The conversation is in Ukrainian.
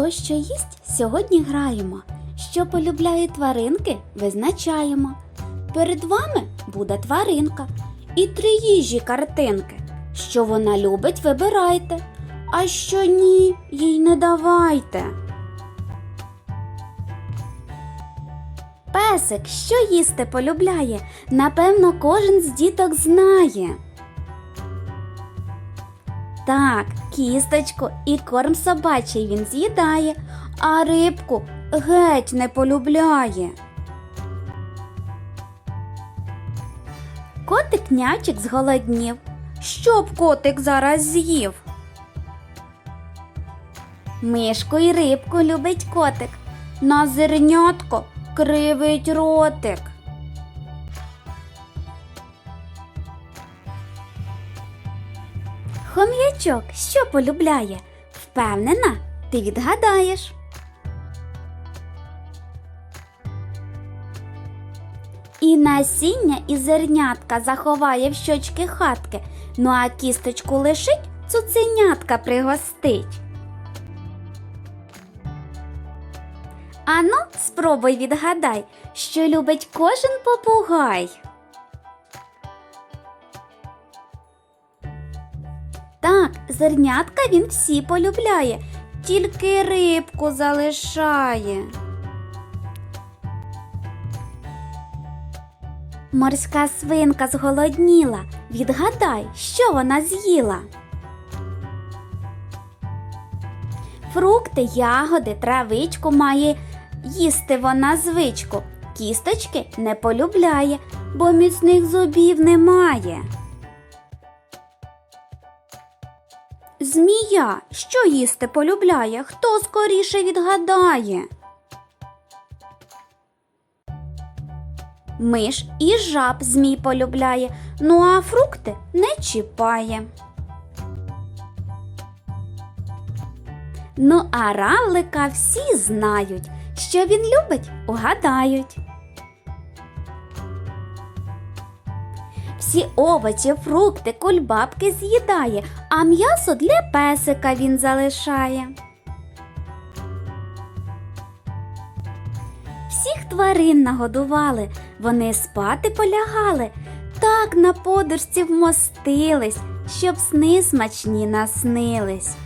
Хто що їсть, сьогодні граємо. Що полюбляють тваринки, визначаємо. Перед вами буде тваринка і три їжі картинки. Що вона любить, вибирайте, а що ні, їй не давайте. Песик, що їсти полюбляє, напевно, кожен з діток знає. Так, кісточку і корм собачий він з'їдає, а рибку геть не полюбляє. Котик нячик зголоднів. Що б котик зараз з'їв? Мишку і рибку любить котик. На зернятко кривить ротик. Хом'ячок що полюбляє? Впевнена, ти відгадаєш. І насіння і зернятка заховає в щочки хатки, ну а кісточку лишить, цуценятка пригостить. Ану, спробуй відгадай, що любить кожен попугай. Так, зернятка він всі полюбляє, тільки рибку залишає. Морська свинка зголодніла. Відгадай, що вона з'їла. Фрукти, ягоди, травичку має їсти вона звичку. Кісточки не полюбляє, бо міцних зубів немає. Змія, що їсти полюбляє, хто скоріше відгадає? Миш і жаб змій полюбляє, ну а фрукти не чіпає. Ну, а равлика всі знають, що він любить, угадають. Всі овочі, фрукти, кульбабки з'їдає, а м'ясо для песика він залишає. Всіх тварин нагодували, вони спати полягали, так на подушці вмостились, щоб сни смачні наснились.